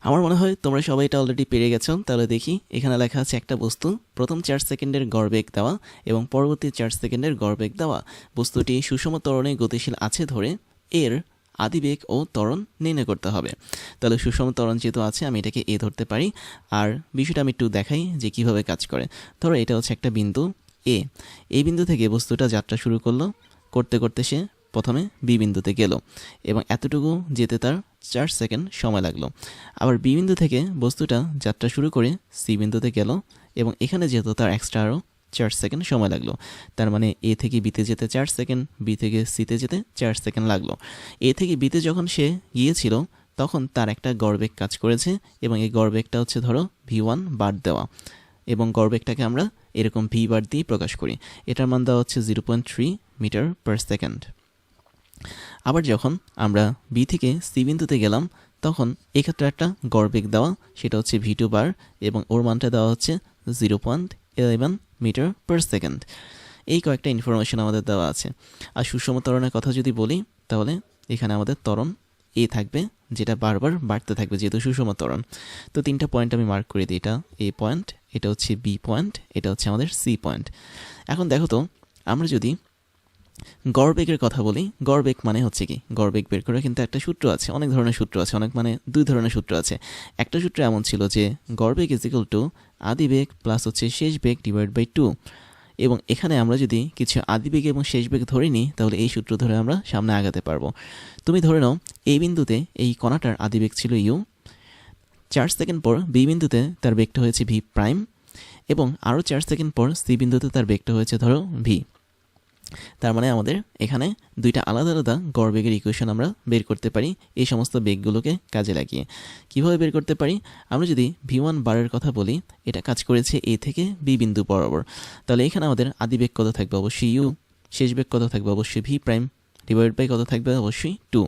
আমার মনে হয় তোমরা সবাই এটা অলরেডি পেরে গেছো, তাহলে দেখি। এখানে লেখা আছে একটা বস্তু, প্রথম চার সেকেন্ডের গড় বেগ দেওয়া এবং পরবর্তী চার সেকেন্ডের গড় বেগ দেওয়া। বস্তুটি সুষম ত্বরণে গতিশীল আছে ধরে এর আদিবেগ ও ত্বরণ নির্ণয় করতে হবে। তাহলে সুষম ত্বরণ যেহেতু আছে, আমি এটাকে এ ধরতে পারি। আর বিষয়টা আমি একটু দেখাই যে কীভাবে কাজ করে। ধরো এটা হচ্ছে একটা বিন্দু, এ। এই বিন্দু থেকে বস্তুটা যাত্রা শুরু করল। করতে করতে সে প্রথমে বি বিন্দুতে গেল এবং এতটুকু যেতে তার চার সেকেন্ড সময় লাগল। আবার বি বিন্দু থেকে বস্তুটা যাত্রা শুরু করে সি বিন্দুতে গেল এবং এখানে যেহেতু তার এক্সট্রা আরও চার সেকেন্ড সময় লাগল, তার মানে এ থেকে বিতে যেতে চার সেকেন্ড, বি থেকে সিতে যেতে চার সেকেন্ড লাগল। এ থেকে বিতে যখন সে গিয়েছিল, তখন তার একটা গড়বেগ কাজ করেছে এবং এই গড়বেগটা হচ্ছে ধরো ভি ওয়ান বার দেওয়া এবং গড়বেগটাকে আমরা এরকম ভি বার দিয়ে প্রকাশ করি। এটার মান দেওয়া হচ্ছে zero point three metre per second. আবার যখন আমরা বি থেকে সি বিন্দুতে গেলাম, তখন এক্ষেত্রে একটা গড়বেগ দেওয়া, সেটা হচ্ছে ভি টু বার এবং ওর মানটা দেওয়া হচ্ছে zero point eleven metre per second এই কয়েকটা ইনফরমেশন আমাদের দেওয়া আছে। আর সুষম ত্বরণের কথা যদি বলি, তাহলে এখানে আমাদের ত্বরণ এ থাকবে, যেটা বারবার বাড়তে থাকবে যেহেতু সুষম ত্বরণ। তো তিনটা পয়েন্ট আমি মার্ক করে দিই, এটা এ পয়েন্ট এটা হচ্ছে বি পয়েন্ট এটা হচ্ছে আমাদের সি পয়েন্ট এখন দেখো তো, আমরা যদি গড়বেগের কথা বলি, গড়বেগ মানে হচ্ছে কি? গড়বেগ বের করে কিন্তু একটা সূত্র আছে, অনেক ধরনের সূত্র আছে, অনেক মানে দুই ধরনের সূত্র আছে। একটা সূত্র এমন ছিল যে গড়বেগ ইজ ইকুয়াল টু আদি বেগ প্লাস হচ্ছে শেষ বেগ ডিভাইড বাই টু এবং এখানে আমরা যদি কিছু আদি বেগ এবং শেষ বেগ ধরে নিই, তাহলে এই সূত্র ধরে আমরা সামনে আগাতে পারব। তুমি ধরে নাও এই বিন্দুতে এই কণাটার আদি বেগ ছিল ইউ চার সেকেন্ড পর বি বিন্দুতে তার বেগটা হয়েছে ভি প্রাইম এবং আরও চার সেকেন্ড পর সি বিন্দুতে তার বেগটা হয়েছে ধরো ভি তার মানে আমাদের এখানে দুইটা আলাদা আলাদা গড় বেগের ইকুয়েশন আমরা বের করতে পারি, এই সমস্ত বেগগুলোকে কাজে লাগিয়ে। কীভাবে বের করতে পারি? আমরা যদি ভি ওয়ান বারের কথা বলি, এটা কাজ করেছে এ থেকে বি বিন্দু বরাবর। তাহলে এখানে আমাদের আদি বেগ কত থাকবে? অবশ্যই ইউ শেষ বেগ কত থাকবে? অবশ্যই ভি প্রাইম ডিভাইড বাই কত থাকবে? অবশ্যই টু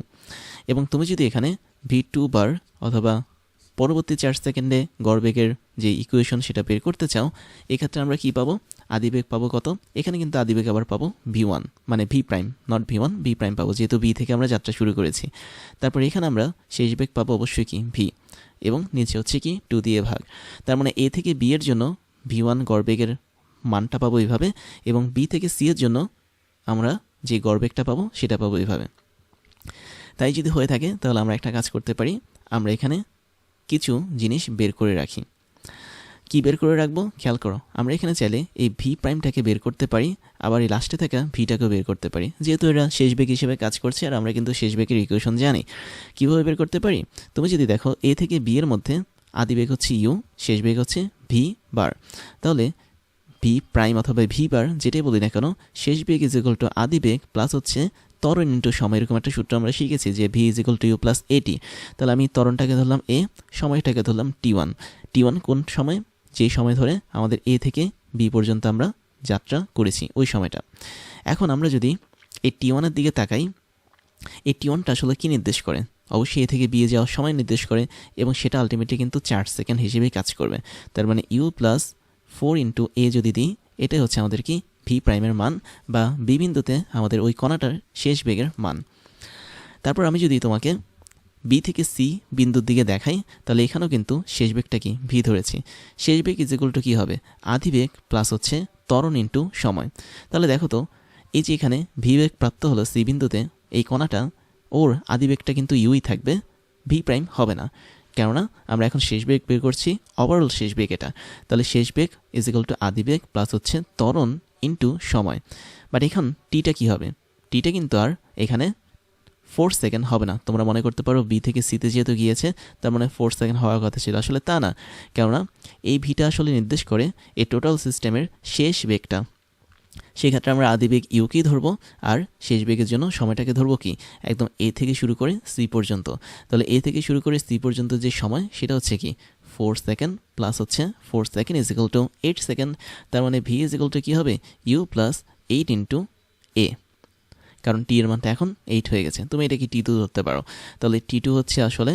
এবং তুমি যদি এখানে ভি টু বার অথবা পরবর্তী চার সেকেন্ডে গড়বেগের যে ইকুয়েশন সেটা বের করতে চাও, এক্ষেত্রে আমরা কি পাবো? আদিবেগ পাবো কত? এখানে কিন্তু আদিবেগ আবার পাবো ভি ওয়ান মানে V prime not V one V prime পাবো, যেহেতু ভি থেকে আমরা যাত্রা শুরু করেছি। তারপর এখানে আমরা শেষ বেগ পাবো অবশ্যই কি? ভি এবং নিচে হচ্ছে কি? টু দিয়ে ভাগ। তার মানে এ থেকে বি এর জন্য ভি ওয়ান গড়বেগের মানটা পাবো এইভাবে, এবং বি থেকে সি এর জন্য আমরা যে গড়বেগটা পাবো সেটা পাবো এইভাবে। তাই যদি হয়ে থাকে, তাহলে আমরা একটা কাজ করতে পারি। আমরা এখানে কিছু জিনিস বের করে রাখি। কি বের করে রাখব? খেয়াল করো, আমরা এখানে চাইলে এই ভি প্রাইমটাকে বের করতে পারি, আবার এই লাস্টে থাকা ভিটাকেও বের করতে পারি। যেহেতু এরা শেষ বেগ হিসেবে কাজ করছে, আর আমরা কিন্তু শেষ বেগের ইকুয়েশন জানি। কীভাবে বের করতে পারি? তুমি যদি দেখো এ থেকে বি এর মধ্যে আদি বেগ হচ্ছে ইউ শেষ বেগ হচ্ছে ভি বার তাহলে ভি প্রাইম অথবা ভি বার যেটাই বলি না কেন, শেষ বেগ ইজ ইকুয়াল টু আদি বেগ প্লাস হচ্ছে ত্বরণ ইন্টু সময়, এরকম একটা সূত্র আমরা শিখেছি যে V is equal to U plus at তাহলে আমি ত্বরণটাকে ধরলাম এ সময়টাকে ধরলাম টি ওয়ান টি ওয়ান কোন সময়? যেই সময় ধরে আমাদের এ থেকে বি পর্যন্ত আমরা যাত্রা করেছি, ওই সময়টা। এখন আমরা যদি এই টি ওয়ানের দিকে তাকাই, এই টি ওয়ানটা আসলে কী নির্দেশ করে? অবশ্যই এ থেকে বিয়ে যাওয়ার সময় নির্দেশ করে এবং সেটা আলটিমেটলি কিন্তু চার সেকেন্ড হিসেবেই কাজ করবে। তার মানে U plus four into A যদি দিই, এটাই হচ্ছে আমাদের কি? ভি প্রাইমের মান বা বি বিন্দুতে আমাদের ওই কণাটার শেষ বেগের মান। তারপর আমি যদি তোমাকে বি থেকে সি বিন্দুর দিকে দেখাই, তাহলে এখানেও কিন্তু শেষ বেগটা কি? ভি ধরেছি। শেষ বেগ ইজ টু কী হবে? আধি বেগ প্লাস হচ্ছে ত্বরণ ইন্টু সময়। তাহলে দেখো তো, এই যে এখানে ভি বেগ প্রাপ্ত হলো সি বিন্দুতে, এই কণাটা, ওর আদি বেগটা কিন্তু ইউই থাকবে ভি প্রাইম হবে না। কেননা, আমরা এখন শেষ বেগ বের করছি ওভারঅল শেষ বেগ এটা। তাহলে শেষ বেগ ইজ ইকুয়াল টু আদি বেগ প্লাস হচ্ছে ত্বরণ ইন্টু সময়। বাট এখন টিটা কি হবে? টিটা কিন্তু আর এখানে ফোর সেকেন্ড হবে না। তোমরা মনে করতে পারো বি থেকে সিতে যেহেতু গিয়েছে, তার মানে ফোর সেকেন্ড হওয়ার কথা ছিল। আসলে তা না। কেননা, এই ভিটা আসলে নির্দেশ করে এই টোটাল সিস্টেমের শেষ বেগটা। সেক্ষেত্রে আমরা আদি বেগ ইউকেই ধরবো? আর শেষ বেগের জন্য সময়টাকে ধরবো কি? একদম এ থেকে শুরু করে সি পর্যন্ত। তাহলে এ থেকে শুরু করে সি পর্যন্ত যে সময়, সেটা হচ্ছে কি? ফোর সেকেন্ড প্লাস হচ্ছে four second is equal to eight second তার মানে ভি ইজ ইকাল টু কী হবে? U plus eight into A কারণ টি এর মানটা এখন এইট হয়ে গেছে। তুমি এটাকে টি টু ধরতে পারো। তাহলে টি টু হচ্ছে আসলে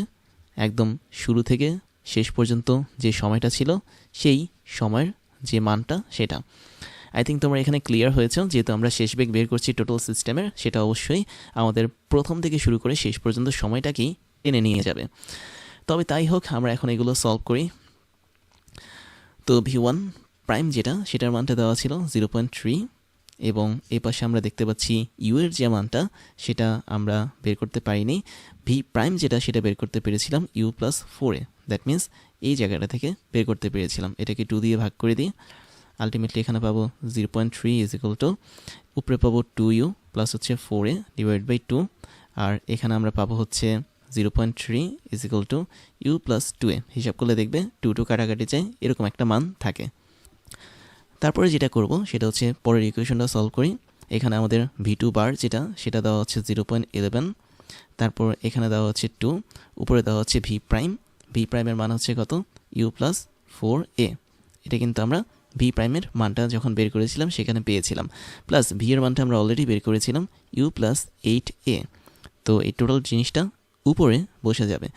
একদম শুরু থেকে শেষ পর্যন্ত যে সময়টা ছিল, সেই সময়ের যে মানটা সেটা। আই থিঙ্ক তোমরা এখানে ক্লিয়ার হয়েছে, যেহেতু আমরা শেষ বেগ বের করছি টোটাল সিস্টেমের সেটা অবশ্যই আমাদের প্রথম থেকে শুরু করে শেষ পর্যন্ত সময়টাকেই টেনে নিয়ে যাবে। তবে তাই হোক, আমরা এখন এগুলো সলভ করি। তো ভি ওয়ান প্রাইম যেটা, সেটার মানটা দেওয়া ছিল জিরো পয়েন্ট থ্রি এবং এই পাশে আমরা দেখতে পাচ্ছি ইউ এর যে মানটা, সেটা আমরা বের করতে পারিনি। ভি প্রাইম যেটা, সেটা বের করতে পেরেছিলাম ইউ প্লাস ফোরে দ্যাট মিন্স এই জায়গাটা থেকে বের করতে পেরেছিলাম। এটাকে টু দিয়ে ভাগ করে দিই। আলটিমেটলি এখানে পাবো zero point three is equal to উপরে পাবো টু ইউ প্লাস হচ্ছে four A divide by two আর এখানে আমরা পাবো হচ্ছে zero point three is equal to U plus two A হিসাব করলে দেখবে টু টু কাটাকাটি চাই, এরকম একটা মান থাকে। তারপরে যেটা করব, সেটা হচ্ছে পরের ইকুয়েশনটা সলভ করি। এখানে আমাদের ভি টু বার যেটা, সেটা দেওয়া হচ্ছে জিরো পয়েন্ট ইলেভেন তারপর এখানে দেওয়া হচ্ছে টু উপরে দেওয়া হচ্ছে ভি প্রাইম ভি প্রাইমের মান হচ্ছে কত? ইউ প্লাস ফোর এ এটা কিন্তু আমরা ভি প্রাইমের মানটা যখন বের করেছিলাম, সেখানে পেয়েছিলাম। প্লাস ভি এর মানটা আমরা অলরেডি বের করেছিলাম ইউ প্লাস এইট এ তো এই টোটাল জিনিসটা উপরে বসে যাবে।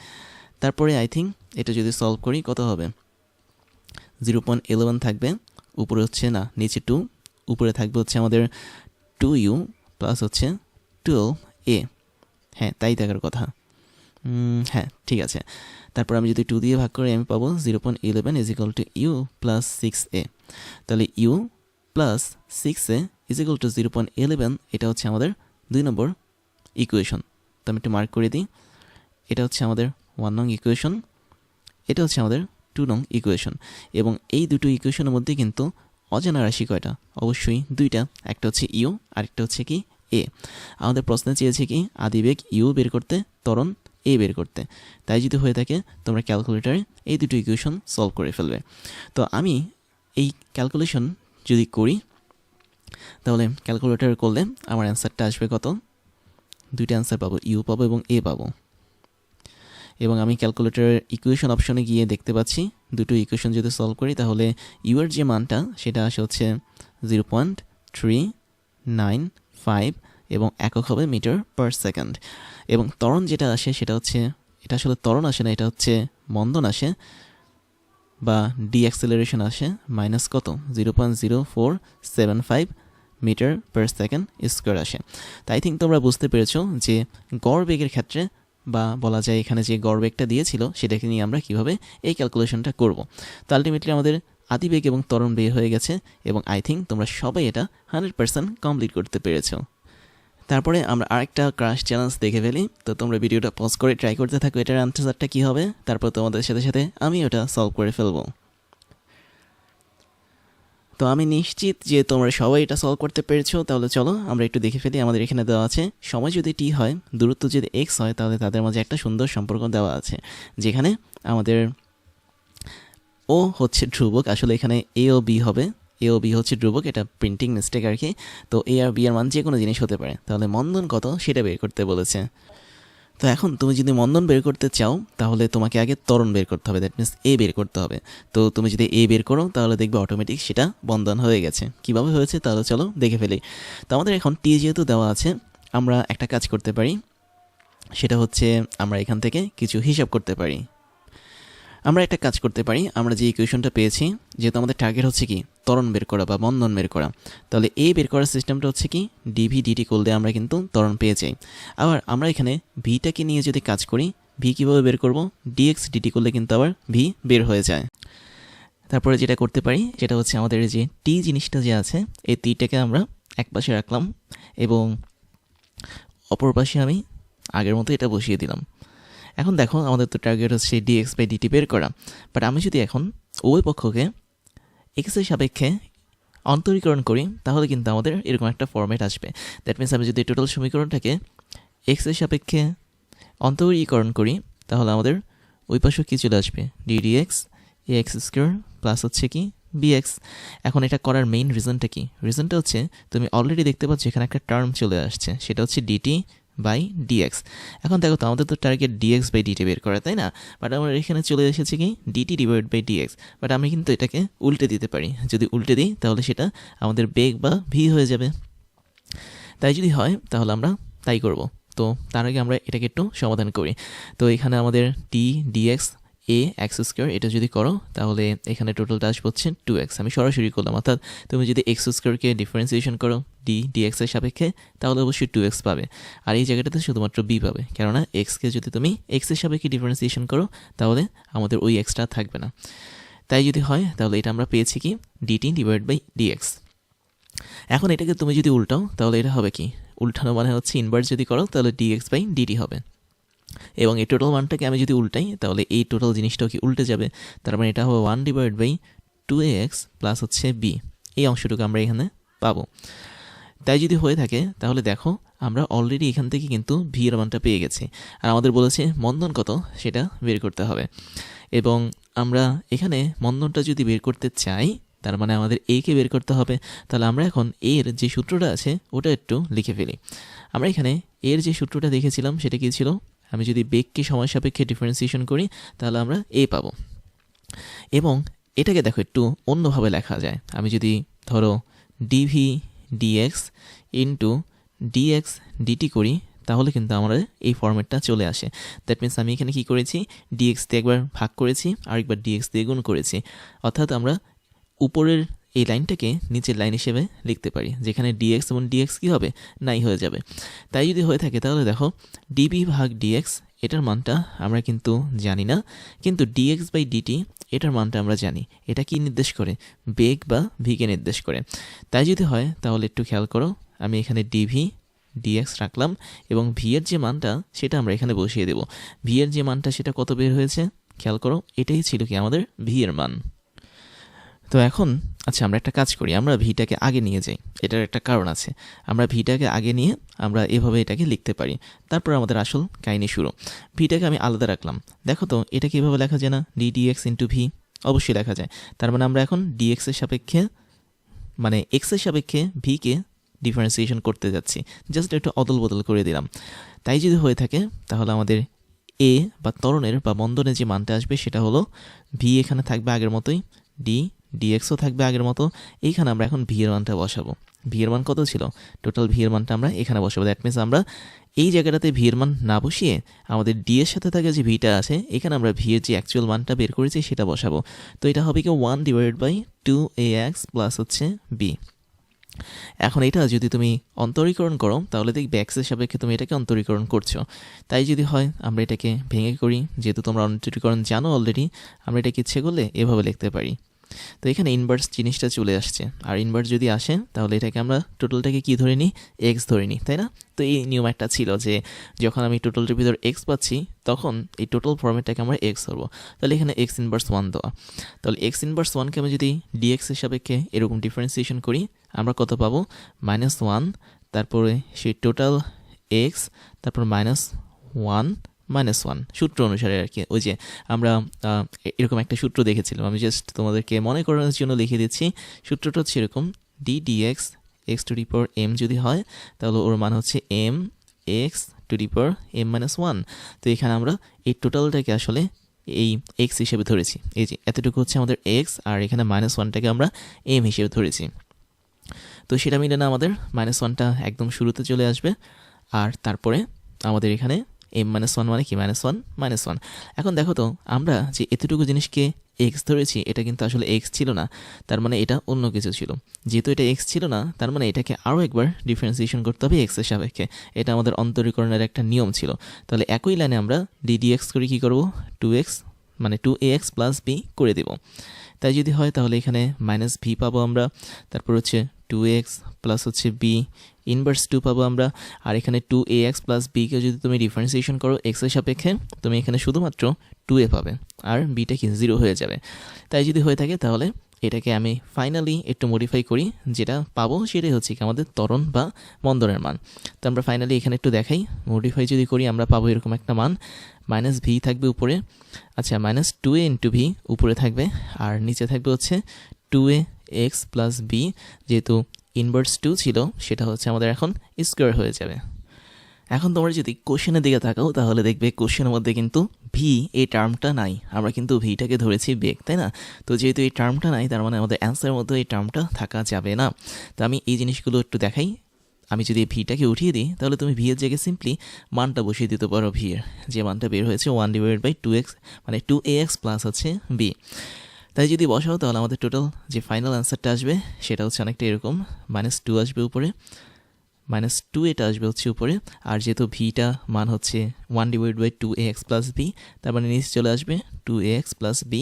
তারপরে আই থিঙ্ক এটা যদি সলভ করি, কত হবে? জিরো পয়েন্ট ইলেভেন থাকবে। উপরে হচ্ছে না, নিচে টু উপরে থাকবে হচ্ছে আমাদের টু ইউ প্লাস হচ্ছে টুয়েলভ এ হ্যাঁ তাই থাকার কথা। হ্যাঁ ঠিক আছে। তারপর আমি যদি টু দিয়ে ভাগ করি আমি পাবো zero point eleven is equal to U plus six A তাহলে U plus six A is equal to zero point eleven এটা হচ্ছে আমাদের দুই নম্বর ইকুয়েশন তো আমি একটু মার্ক করে দিই। এটা হচ্ছে আমাদের ওয়ান নং ইকুয়েশন এটা হচ্ছে আমাদের টু নং ইকুয়েশন এবং এই দুটো ইকুয়েশনের মধ্যে কিন্তু অজানা রাশি কয়টা? অবশ্যই দুইটা। একটা হচ্ছে ইউ আরেকটা হচ্ছে কি এ আমাদের প্রশ্নে চেয়েছে কি, আদিবেগ ইউ বের করতে, ত্বরণ এ বের করতে। তাই যদি হয়ে থাকে, তোমরা ক্যালকুলেটারে এই দুটো ইকুয়েশন সলভ করে ফেলবে। তো আমি এই ক্যালকুলেশন যদি করি, তাহলে ক্যালকুলেটর করলে আমার অ্যান্সারটা আসবে কত? দুইটা অ্যান্সার পাবো ইউ পাবো এবং এ পাবো। এবং আমি ক্যালকুলেটরের ইকুয়েশন অপশনে গিয়ে দেখতে পাচ্ছি, দুটো ইকুয়েশন যদি সলভ করি, তাহলে ইউ এর যে মানটা, সেটা আসে হচ্ছে zero point three nine five এবং একক হবে মিটার পার সেকেন্ড এবং ত্বরণ যেটা আসে, সেটা হচ্ছে, এটা আসলে ত্বরণ আসে না, এটা হচ্ছে মন্দন আসে বা ডি অ্যাক্সেলারেশন আসে মাইনাস কত? Zero point zero four seven five metre per second square আসে। তাই থিঙ্ক তোমরা বুঝতে পেরেছ যে গড় বেগের ক্ষেত্রে বা বলা যায় এখানে যে গড়বেগটা দিয়েছিল, সেটাকে নিয়ে আমরা কীভাবে এই ক্যালকুলেশনটা করব। তো আলটিমেটলি আমাদের আদিবেগ এবং তরণ বের হয়ে গেছে এবং আই থিঙ্ক তোমরা সবাই এটা হান্ড্রেড পার্সেন্ট কমপ্লিট করতে পেরেছ। তারপরে আমরা আরেকটা ক্রাশ চ্যালেঞ্জ দেখে ফেলি। তো তোমরা ভিডিওটা পজ করে ট্রাই করতে থাকো, এটার আনসারটা কী হবে? তারপর তোমাদের সাথে সাথে আমি ওটা সলভ করে ফেলব। তো আমি নিশ্চিত যে তোমরা সবাই এটা সলভ করতে পেরেছ। তাহলে চলো, আমরা একটু দেখে ফেলি, আমাদের এখানে দেওয়া আছে, সময় যদি টি হয়, দূরত্ব যদি এক্স হয়, তাহলে তাদের মাঝে একটা সুন্দর সম্পর্ক দেওয়া আছে, যেখানে আমাদের ও হচ্ছে ধ্রুবক, আসলে এখানে এ ও বি হবে এ ও বি হচ্ছে ধ্রুবক, এটা প্রিন্টিং মিস্টেক আর কি, তো এ আর বি এর মান যে কোনো জিনিস হতে পারে। তাহলে মন্দন কত, সেটা বের করতে বলেছে। তো এখন তুমি যদি মন্দন বের করতে চাও, তাহলে তোমাকে আগে তরণ বের করতে হবে। দ্যাট মিনস এ বের করতে হবে। তো তুমি যদি এ বের করো, তাহলে দেখবে অটোমেটিক সেটা বন্ধন হয়ে গেছে। কীভাবে হয়েছে তাহলে চলো দেখে ফেলি। তো আমাদের এখন টি যেহেতু দেওয়া আছে, আমরা একটা কাজ করতে পারি। সেটা হচ্ছে আমরা এখান থেকে কিছু হিসাব করতে পারি। আমরা একটা কাজ করতে পারি, আমরা যে ইকুয়েশনটা পেয়েছি, যেহেতু আমাদের টার্গেট হচ্ছে কি, ত্বরণ বের করা বা বন্ধন বের করা। তাহলে এই বের করার সিস্টেমটা হচ্ছে কি ডিভি ডিটি করলে আমরা কিন্তু ত্বরণ পেয়ে যাই। আবার আমরা এখানে ভিটাকে নিয়ে যদি কাজ করি ভি কীভাবে বের করব? ডিএক্স ডিটি করলে কিন্তু আবার ভি বের হয়ে যায়। তারপরে যেটা করতে পারি, সেটা হচ্ছে আমাদের যে টি জিনিসটা যে আছে, এই টিটাকে আমরা এক পাশে রাখলাম এবং অপর পাশে আমি আগের মতো এটা বসিয়ে দিলাম। এখন দেখো, আমাদের তো টার্গেট হচ্ছে ডিএক্স বাই ডিটি বের করা। বাট আমি যদি এখন উভয় পক্ষকে এক্সের সাপেক্ষে অন্তরীকরণ করি, তাহলে কিন্তু আমাদের এরকম একটা ফর্ম্যাট আসবে। দ্যাট মিনস আমি যদি টোটাল সমীকরণটাকে এক্সের সাপেক্ষে অন্তরীকরণ করি, তাহলে আমাদের ওই পাশেও কী চলে আসবে? D D X A X square plus হচ্ছে কি? বিএক্স এখন এটা করার মেইন রিজনটা কি? রিজনটা হচ্ছে, তুমি অলরেডি দেখতে পাচ্ছ এখানে একটা টার্ম চলে আসছে। সেটা হচ্ছে ডিটি বাই ডিএক্স এখন দেখো তো, আমাদের তো টার্গেট ডিএক্স বাই ডিটি বের করা, তাই না? বাট আমরা এখানে চলে এসেছি কি? D T divide by D X but আমি কিন্তু এটাকে উল্টে দিতে পারি। যদি উল্টে দিই, তাহলে সেটা আমাদের বেগ বা ভি হয়ে যাবে। তাই যদি হয়, তাহলে আমরা তাই করব। তো তার আগে আমরা এটাকে একটু সমাধান করি। তো এখানে আমাদের T D X A X square, এটা যদি করো, তাহলে এখানে টোটালটা আসবে হচ্ছে টু এক্স আমি সরাসরি করলাম, অর্থাৎ তুমি যদি এক্স স্কোয়ারকে ডিফারেন্সিয়েশন করো ডি ডি এক্সের সাপেক্ষে, তাহলে অবশ্যই টু এক্স পাবে। আর এই জায়গাটাতে শুধুমাত্র বি পাবে, কেননা এক্সকে যদি তুমি এক্সের সাপেক্ষে ডিফারেন্সিয়েশন করো, তাহলে আমাদের ওই এক্সটা থাকবে না। তাই যদি হয়, তাহলে এটা আমরা পেয়েছি কি? ডিটি ডিভাইড বাই ডিএক্স এখন এটাকে তুমি যদি উল্টাও, তাহলে এটা হবে কি? উল্টানো মানে হচ্ছে ইনভার্স যদি করো, তাহলে ডিএক্স বাই ডিটি হবে। এবং এই টোটাল মানটাকে আমি যদি উল্টাই, তাহলে এই টোটাল জিনিসটাও কি উল্টে যাবে? তার মানে এটা হবে one divide by two X plus হচ্ছে বি এই অংশটুকু আমরা এখানে পাবো। তাই যদি হয়ে থাকে, তাহলে দেখো, আমরা অলরেডি এখান থেকে কিন্তু ভি এর মানটা পেয়ে গেছি। আর আমাদের বলেছে মন্দন কত, সেটা বের করতে হবে। এবং আমরা এখানে মন্দনটা যদি বের করতে চাই, তার মানে আমাদের এ কে বের করতে হবে, তাহলে আমরা এখন এর যে সূত্রটা আছে, ওটা একটু লিখে ফেলি। আমরা এখানে এর যে সূত্রটা দেখেছিলাম, সেটা কী ছিল? আমি যদি বেগকে সময় সাপেক্ষে ডিফারেন্সিয়েশন করি, তাহলে আমরা এ পাবো। এবং এটাকে দেখো একটু অন্যভাবে লেখা যায়। আমি যদি ধরো D V D X into D X D T করি, তাহলে কিন্তু আমরা এই ফর্মেটটা চলে আসে। দ্যাট মিনস আমি এখানে কি করেছি? ডিএক্স দিয়ে একবার ভাগ করেছি, আরেকবার ডিএক্স দিয়ে গুণ করেছি। অর্থাৎ আমরা উপরের এই লাইনটাকে নিচের লাইন হিসেবে লিখতে পারি, যেখানে ডিএক্স এবং ডিএক্স কী হবে? নাই হয়ে যাবে। তাই যদি হয়ে থাকে, তাহলে দেখো ডিবি ভাগ ডিএক্স এটার মানটা আমরা কিন্তু জানি না, কিন্তু ডিএক্স বাই ডিটি এটার মানটা আমরা জানি। এটা কি নির্দেশ করে? বেগ বা ভিকে নির্দেশ করে। তাই যদি হয়, তাহলে একটু খেয়াল করো, আমি এখানে ডিভি ডিএক্স রাখলাম, এবং ভি এর যে মানটা, সেটা আমরা এখানে বসিয়ে দেব। ভি এর যে মানটা, সেটা কত বের হয়েছে? খেয়াল করো, এটাই ছিল কি আমাদের ভি এর মান। তো এখন আচ্ছা আমরা একটা কাজ করি, আমরা ভিটাকে আগে নিয়ে যাই। এটার একটা কারণ আছে। আমরা ভিটাকে আগে নিয়ে আমরা এভাবে এটাকে লিখতে পারি। তারপর আমাদের আসল কাহিনী শুরু। ভিটাকে আমি আলাদা রাখলাম। দেখো তো, এটা কীভাবে লেখা যায় না? ডি ডিএক্স ইন্টু ভি অবশ্যই লেখা যায়। তার মানে আমরা এখন ডিএক্সের সাপেক্ষে মানে এক্সের সাপেক্ষে ভিকে ডিফারেন্সিয়েশন করতে যাচ্ছি। জাস্ট একটু অদল বদল করে দিলাম। তাই যদি হয়ে থাকে, তাহলে আমাদের এ বা তরণের বা মন্দনের যে মানটা আসবে, সেটা হলো ভি এখানে থাকবে আগের মতোই ডি ডিএক্সও থাকবে আগের মতো। এইখানে আমরা এখন ভি এর মানটা বসাবো। ভি এর মান কত ছিল? টোটাল ভি এর মানটা আমরা এখানে বসাবো। দ্যাট মিনস আমরা এই জায়গাটাতে ভি এর মান না বসিয়ে আমাদের ডি এর সাথে থাকা যে ভিটা আছে, এখানে আমরা ভি এর যে অ্যাকচুয়াল মানটা বের করেছি সেটা বসাবো। তো এটা হবে কি one divided by two A X plus হচ্ছে বি এখন এটা যদি তুমি অন্তরীকরণ করো, তাহলে দেখবে এক্সের সাপেক্ষে তুমি এটাকে অন্তরীকরণ করছ। তাই যদি হয়, আমরা এটাকে ভেঙে করি। যেহেতু তোমরা অন্তরীকরণ জানো অলরেডি আমরা এটাকে ইচ্ছে করলে এভাবে লিখতে পারি। তো এখানে ইনভার্স জিনিসটা চলে আসছে। আর ইনভার্স যদি আসে, তাহলে এটাকে আমরা টোটালটাকে কি ধরে নিই? এক্স ধরে নিই, তাই না? তো এই নিয়ম একটা ছিল যে, যখন আমি টোটালটির ভিতর এক্স পাচ্ছি, তখন এই টোটাল ফর্মেটটাকে আমরা এক্স ধরবো। তাহলে এখানে এক্স ইনভার্স ওয়ান দেওয়া। তাহলে এক্স ইনভার্স ওয়ানকে আমি যদি ডিএক্সের সাপেক্ষে এরকম ডিফারেন্সিয়েশন করি, আমরা কত পাবো? মাইনাস ওয়ান তারপরে সেই টোটাল এক্স তারপর মাইনাস ওয়ান মাইনাস ওয়ান সূত্র অনুসারে আর কি। ওই যে আমরা এরকম একটা সূত্র দেখেছিলাম। আমি জাস্ট তোমাদেরকে মনে করানোর জন্য লিখে দিচ্ছি। সূত্রটা হচ্ছে এরকম D D X X to D পর এম যদি হয়, তাহলে ওর মান হচ্ছে এম এক্স টু ডি পর এম মাইনাস ওয়ান তো এখানে আমরা এই টোটালটাকে আসলে এই এক্স হিসেবে ধরেছি। এই যে এতটুকু হচ্ছে আমাদের এক্স আর এখানে মাইনাস ওয়ানটাকে আমরা এম হিসেবে ধরেছি। তো সেটা মিলে না আমাদের মাইনাস ওয়ানটা একদম শুরুতে চলে আসবে। আর তারপরে আমাদের এখানে এম মাইনাস ওয়ান মানে কি? মাইনাস ওয়ান মাইনাস ওয়ান এখন দেখো তো, আমরা যে এতটুকু জিনিসকে এক্স ধরেছি, এটা কিন্তু আসলে এক্স ছিল না। তার মানে এটা অন্য কিছু ছিল। যেহেতু এটা এক্স ছিল না, তার মানে এটাকে আরও একবার ডিফারেন্সিয়েশন করতে হবে এক্সের সাপেক্ষে। এটা আমাদের অন্তরীকরণের একটা নিয়ম ছিল। তাহলে একই লাইনে আমরা ডিডি এক্স করে কী করব? টু এক্স মানে two A X plus B করে দেব। তাই যদি হয় তাহলে এখানে মাইনাস ভি পাবো আমরা। তারপর হচ্ছে টু এক্স প্লাস হচ্ছে বি ইনভার্স টু পাবো আমরা। আর এখানে টু এ এক্স প্লাস বিকে যদি তুমি ডিফারেন্সিয়েশন করো এক্সের সাপেক্ষে তুমি এখানে শুধুমাত্র টু এ পাবে আর বিটা কি জিরো হয়ে যাবে। তাই যদি হয়ে থাকে তাহলে এটাকে আমি ফাইনালি একটু মডিফাই করি, যেটা পাবো সেটাই হচ্ছে কি আমাদের ত্বরণ বা মন্দনের মান। তো আমরা ফাইনালি এখানে একটু দেখাই মডিফাই যদি করি আমরা পাবো এরকম একটা মান। মাইনাস ভি থাকবে উপরে। আচ্ছা minus two A into V উপরে থাকবে। আর নিচে থাকবে হচ্ছে two A X plus B যেহেতু ইনভার্স টু ছিল, সেটা হচ্ছে আমাদের এখন স্কোয়ার হয়ে যাবে। এখন তোমরা যদি কোশ্চেনের দিকে তাকাও, তাহলে দেখবে কোশ্চেনের মধ্যে কিন্তু ভি এই টার্মটা নাই। আমরা কিন্তু ভিটাকে ধরেছি বেগ তাই না? তো যেহেতু এই টার্মটা নাই, তার মানে আমাদের অ্যান্সারের মধ্যে এই টার্মটা থাকা যাবে না। তো আমি এই জিনিসগুলো একটু দেখাই। আমি যদি ভিটাকে উঠিয়ে দিই, তাহলে তুমি ভিয়ের জায়গায় সিম্পলি মানটা বসিয়ে দিতে পারো ভি এর। যে মানটা বের হয়েছে one divide by two X মানে টু এ এক্স প্লাস হচ্ছে বি তাই যদি বসাও, তাহলে আমাদের টোটাল যে ফাইনাল অ্যান্সারটা আসবে, সেটা হচ্ছে অনেকটা এরকম। মাইনাস টু আসবে উপরে মাইনাস টু এটা আসবে হচ্ছে উপরে, আর যেহেতু ভিটা মান হচ্ছে one divide by two A X plus B তার মানে নিচে চলে আসবে two A X plus B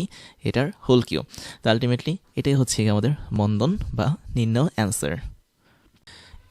এটার হোল কিউ তো আলটিমেটলি এটাই হচ্ছে আমাদের মন্দন বা নিম্ন অ্যান্সার